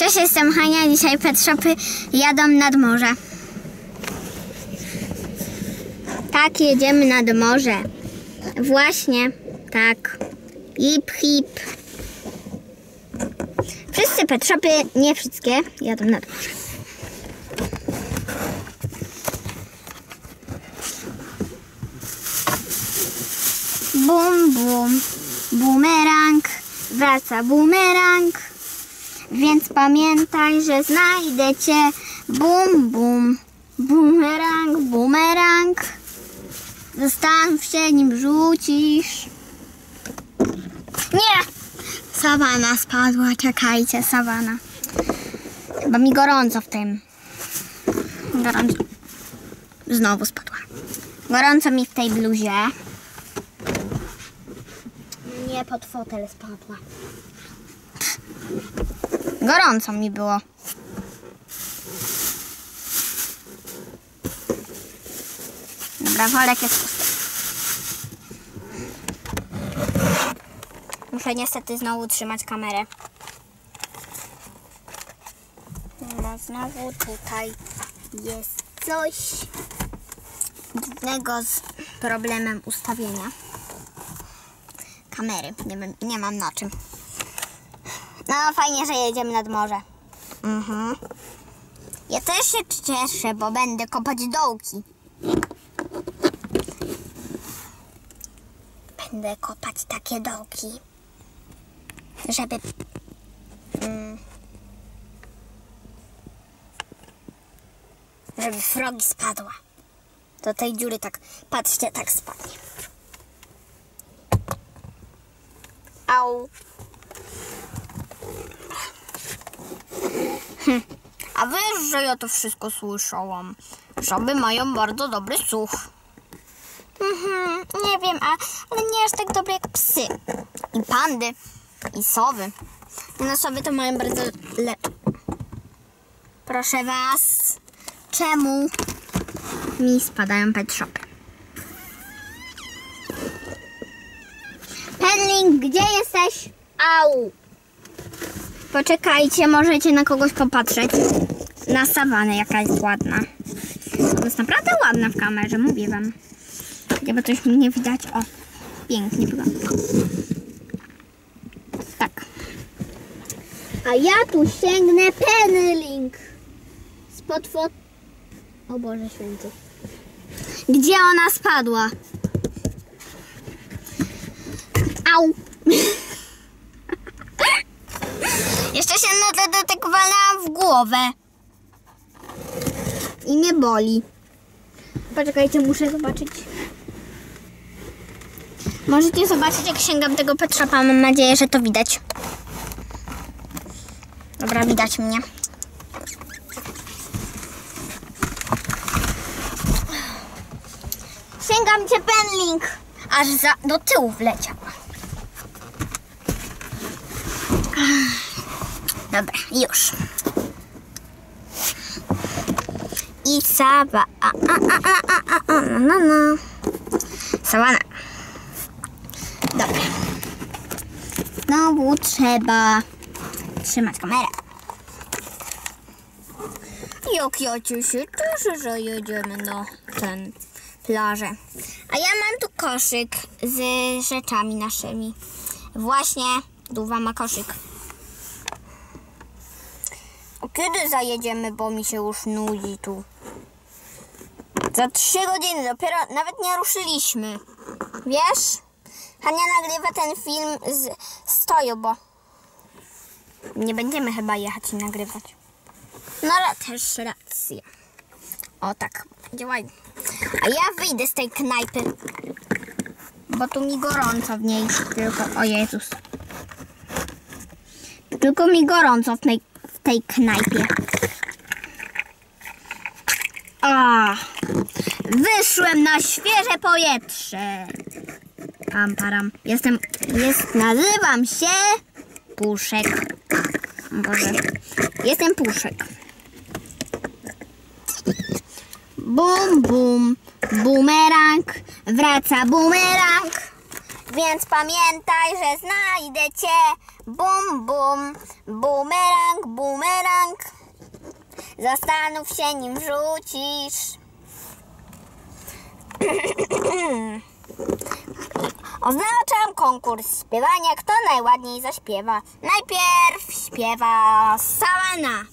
Cześć, jestem Hania. Dzisiaj pet shopy jadą nad morze. Tak, jedziemy nad morze. Właśnie, tak. Hip, hip. Wszyscy pet shopy, nie wszystkie, jadą nad morze. Bum, bum. Bumerang. Wraca bumerang. Więc pamiętaj, że znajdę cię. Bum, bum. Bumerang, bumerang. Zastanów się, nim rzucisz. Nie! Sawana spadła, czekajcie, sawana. Chyba mi gorąco w tym. Gorąco. Znowu spadła. Gorąco mi w tej bluzie. Nie pod fotel spadła. Gorąco mi było. Dobra, worek jest pusty. Muszę niestety znowu trzymać kamerę. No znowu tutaj jest coś dziwnego z problemem ustawienia kamery. Nie, nie mam na czym. No fajnie, że jedziemy nad morze. Mhm. Ja też się cieszę, bo będę kopać dołki. Będę kopać takie dołki, żeby... Mm, żeby frogi spadła. Do tej dziury tak, patrzcie, tak spadnie. Au. A wiesz, że ja to wszystko słyszałam. Żaby mają bardzo dobry słuch. Mhm, nie wiem, a, ale nie aż tak dobry jak psy. I pandy. I sowy. No sowy to mają bardzo le... Proszę was. Czemu mi spadają pet shopy? Penling, gdzie jesteś? Au! Poczekajcie, możecie na kogoś popatrzeć. Na sawanę, jaka jest ładna. To jest naprawdę ładna w kamerze, mówię wam. Chyba coś mi nie widać. O, pięknie wygląda. Tak. A ja tu sięgnę Penling. Spod fot... O Boże święty. Gdzie ona spadła? Au! Jeszcze się na dodatek walałam w głowę. I mnie boli. Poczekajcie, muszę zobaczyć. Możecie zobaczyć, jak sięgam tego Petrzopa. Mam nadzieję, że to widać. Dobra, widać mnie. Sięgam cię, Penling! Aż za, do tyłu wleciała. Dobra, już. I sawa. A, a, a, a, a, a, no, no, no. Sawana. Dobra. Znowu trzeba trzymać kamerę. Jak ja ci się cieszę, że jedziemy na ten plażę. A ja mam tu koszyk z rzeczami naszymi. Właśnie Duwa ma koszyk. Kiedy zajedziemy, bo mi się już nudzi tu? Za trzy godziny, dopiero nawet nie ruszyliśmy. Wiesz? Hania nagrywa ten film z stoju, bo nie będziemy chyba jechać i nagrywać. No ale też racja. O tak, działaj. A ja wyjdę z tej knajpy. Bo tu mi gorąco w niej. Tylko, o Jezus. Tylko mi gorąco w tej, tej knajpie. A, wyszłem na świeże powietrze. Pam, param. Jestem, jest, nazywam się Puszek. Boże, jestem Puszek. Bum, bum, bumerang, wraca bumerang. Więc pamiętaj, że znajdę cię. Bum, bum, bumerang, bumerang. Zastanów się, nim wrzucisz. Oznaczam konkurs śpiewania, kto najładniej zaśpiewa. Najpierw śpiewa Savana.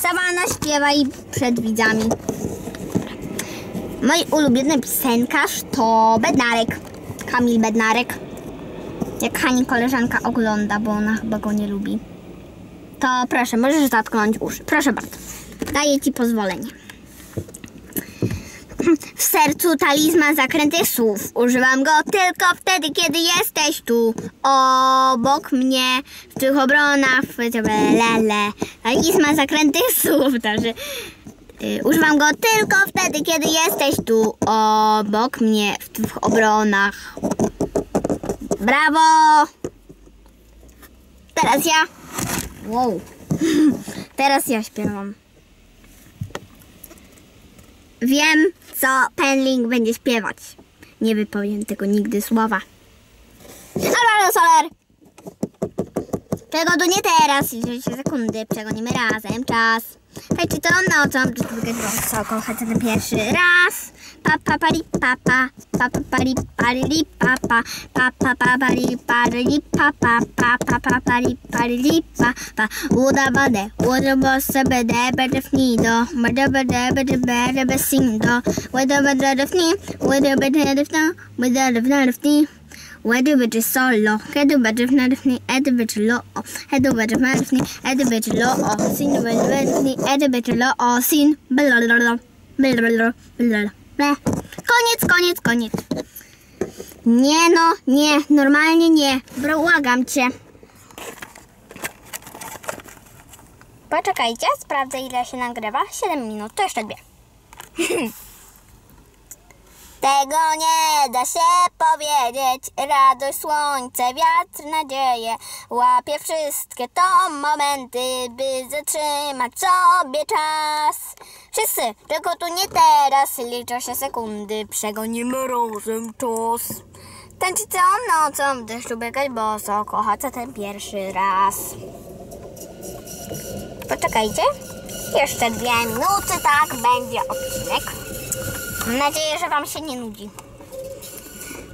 Savana śpiewa i przed widzami. Mój ulubiony piosenkarz to Bednarek. Kamil Bednarek. Jak Hani koleżanka ogląda, bo ona chyba go nie lubi. To proszę, możesz zatknąć uszy. Proszę bardzo. Daję ci pozwolenie. W sercu talizman zakrętych słów. Używam go tylko wtedy, kiedy jesteś tu. Obok mnie, w tych obronach. Lele. Talizman zakrętych słów. Także, używam go tylko wtedy, kiedy jesteś tu. Obok mnie, w tych obronach. Brawo! Teraz ja. Wow. Teraz ja śpiewam. Wiem, co Penling będzie śpiewać. Nie wypowiem tego nigdy słowa. Halo, Soler! Czego tu nie teraz? Się sekundy przegonimy razem czas. Hejcie to nocą, czy tu wygać wysoko, chcę ten pierwszy raz. Pa pa pari pa pa, pa pa pari pari pa pa, pa. Pa pa pari pari pa pa, pa. Pa pa pari pari pa pa. Udawane, udawa sobie debe fnido, bada bada bada bada besindo, wada bada defni, wada bada defna, wada defna defni. Head over to law, head over to Nadifni, head over to law, sin over to Nadifni, head over to law, sin, blablabla, blablabla, blablabla. Koniec, koniec, koniec. Nie no, nie, normalnie nie. Błagam cię. Poczekajcie, sprawdzę ile się nagrywa. 7 minut, to jeszcze dwie. Tego nie da się powiedzieć. Radość, słońce, wiatr, nadzieję. Łapię wszystkie to momenty, by zatrzymać sobie czas. Wszyscy, tylko tu nie teraz, liczą się sekundy. Przegonimy razem czas. Tańczyć całą nocą, w deszczu biegać boso, kochać ten pierwszy raz. Poczekajcie. Jeszcze dwie minuty, tak będzie odcinek. Mam nadzieję, że Wam się nie nudzi.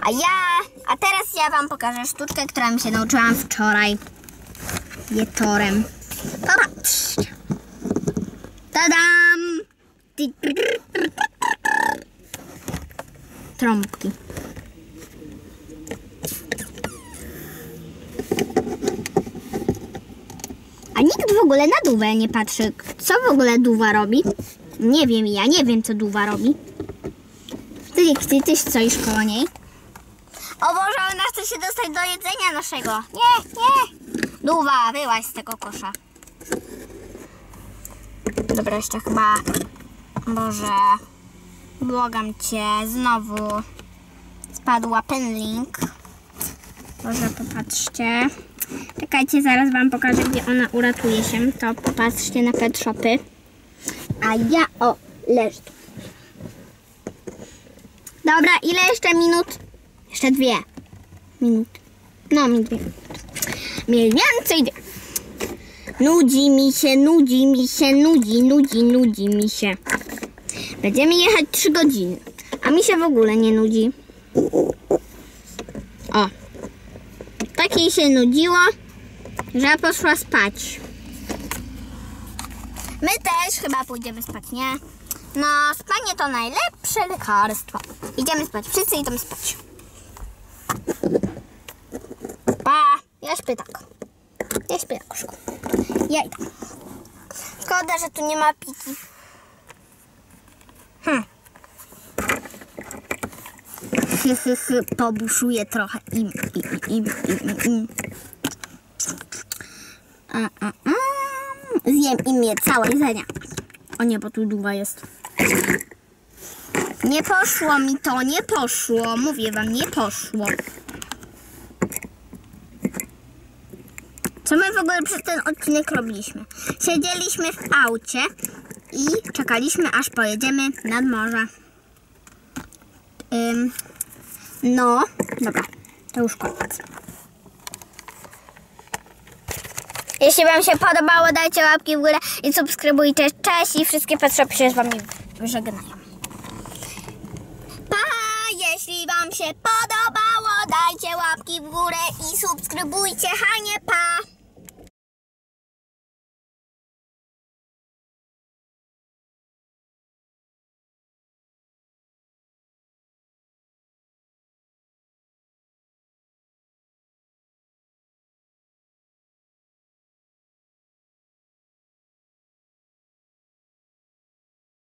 A ja, a teraz ja Wam pokażę sztuczkę, która mi się nauczyłam wczoraj. Wieczorem. Popatrzcie. Tadam! Trąbki. A nikt w ogóle na duwę nie patrzy. Co w ogóle duwa robi? Nie wiem, ja nie wiem, co duwa robi. Ty, ty, ty stoisz koło niej. O Boże, ona chce się dostać do jedzenia naszego. Nie, nie. Duwa, wyłaź z tego kosza. Dobra, jeszcze chyba... Boże, błagam Cię, znowu spadła penlink. Boże, popatrzcie. Czekajcie, zaraz Wam pokażę, gdzie ona uratuje się. To popatrzcie na pet shopy. A ja, o, leży tu. Dobra, ile jeszcze minut? Jeszcze dwie minuty. No, mi dwie. Mniej więcej dwie. Nudzi mi się, nudzi mi się, nudzi, nudzi, nudzi mi się. Będziemy jechać trzy godziny, a mi się w ogóle nie nudzi. O. Tak jej się nudziło, że poszła spać. My też chyba pójdziemy spać, nie? No, spanie to najlepsze lekarstwo. Idziemy spać, wszyscy idą spać. Pa, ja śpię tak. Ja śpię na koszku. Ja idę. Szkoda, że tu nie ma piki. Hm. Hy, hy, hy, pobuszuję trochę im, im, im, im, im. A, a, a. Zjem imię całe jedzenia. O nie, bo tu duwa jest. Nie poszło mi to, nie poszło. Mówię wam, nie poszło. Co my w ogóle przez ten odcinek robiliśmy? Siedzieliśmy w aucie i czekaliśmy, aż pojedziemy nad morze. Ym, no, dobra, to już koniec. Jeśli Wam się podobało, dajcie łapki w górę i subskrybujcie. Cześć i wszystkie patrzę się z Wami żegnają. się podobało, dajcie łapki w górę i subskrybujcie Hanie Pa!